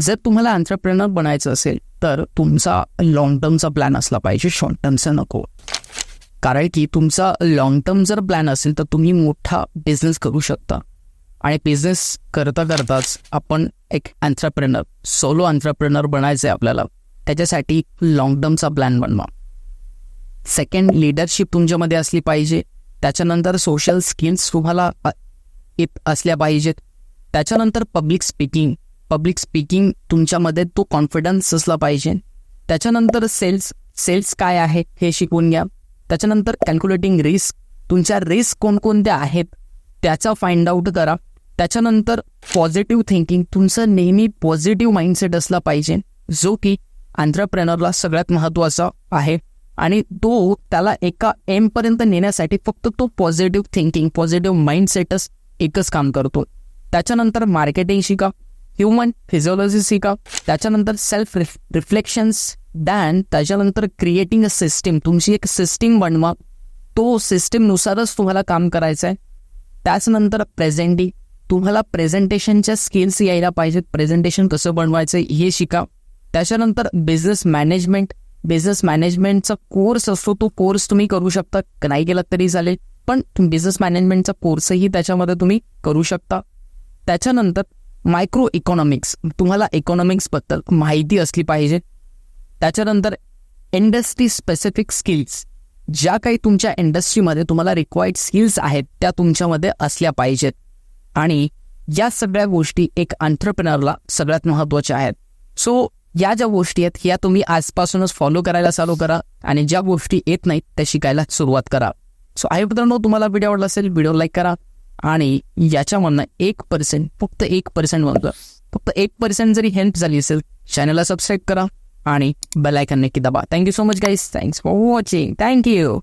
जर तुम्हाला एंटरप्रेनर बनायचं असेल तर तुमचा लॉंग टर्मचा प्लॅन असला पाहिजे शॉर्ट टर्मचा नको. कारण की तुमचा लॉंग टर्म जर प्लॅन असेल तर तुम्ही मोठा बिझनेस करू शकता. आणि बिझनेस करता करताच आपण एक अँथ्राप्रेनर सोलो एंटरप्रेनर बनायचं आहे आपल्याला. त्याच्यासाठी लॉंग टर्मचा प्लॅन बनवा. सेकंड लिडरशिप तुमच्यामध्ये असली पाहिजे. त्याच्यानंतर सोशल स्किल्स तुम्हाला येत असल्या पाहिजेत. त्याच्यानंतर पब्लिक स्पीकिंग पब्लिक स्पीकिंग तुमच्यामध्ये तो कॉन्फिडन्स असला पाहिजे. त्याच्यानंतर सेल्स सेल्स काय आहे हे शिकवून घ्या. त्याच्यानंतर कॅल्क्युलेटिंग रिस्क तुमच्या रिस्क कोणकोणत्या आहेत त्याचा फाइंड आउट करा. त्याच्यानंतर पॉझिटिव्ह थिंकिंग तुमचं नेहमी पॉझिटिव्ह माइंडसेट असला पाहिजे जो की एंटरप्रेनरला सगळ्यात महत्त्वाचा आहे. आणि तो त्याला एका एमपर्यंत नेण्यासाठी फक्त तो पॉझिटिव्ह थिंकिंग पॉझिटिव्ह माइंडसेटच एकच काम करतो. त्याच्यानंतर मार्केटिंग शिका. ह्युमन फिजिओलॉजी शिका त्याच्यानंतर सेल्फ रिफ्लेक्शन्स दॅन त्याच्यानंतर क्रिएटिंग अ सिस्टीम तुमची एक सिस्टीम बनवा. तो सिस्टीमनुसारच तुम्हाला काम करायचं आहे त्याचनंतर प्रेझेंटी तुम्हाला प्रेझेंटेशनच्या स्किल्स यायला पाहिजेत. प्रेझेंटेशन कसं बनवायचं हे शिका. त्याच्यानंतर बिझनेस मॅनेजमेंट बिझनेस मॅनेजमेंटचा कोर्स असतो. तो कोर्स तुम्ही करू शकता. नाही केला तरी चालेल. पण बिझनेस मॅनेजमेंटचा कोर्सही त्याच्यामध्ये तुम्ही करू शकता. त्याच्यानंतर मायक्रो इकॉनॉमिक्स तुम्हाला इकॉनॉमिक्सबद्दल माहिती असली पाहिजे. त्याच्यानंतर इंडस्ट्री स्पेसिफिक स्किल्स ज्या काही तुमच्या इंडस्ट्रीमध्ये तुम्हाला रिक्वायर्ड स्किल्स आहेत त्या तुमच्यामध्ये असल्या पाहिजेत. आणि या सगळ्या गोष्टी एक अंटरप्रिनरला सगळ्यात महत्त्वाच्या आहेत. सो या ज्या गोष्टी आहेत ह्या तुम्ही आजपासूनच फॉलो करायला चालू करा आणि ज्या गोष्टी येत नाहीत त्या शिकायला सुरुवात करा. सो आहे मित्रांनो तुम्हाला व्हिडिओ आवडला असेल व्हिडिओ लाईक करा. आणि याच्यामधनं एक पर्सेंट फक्त एक पर्सेंट म्हणतो फक्त एक पर्सेंट जरी हेल्प झाली असेल चॅनलला सबस्क्राईब करा आणि बेल आयकन नक्की दाबा. Thank you so much guys thanks for watching thank you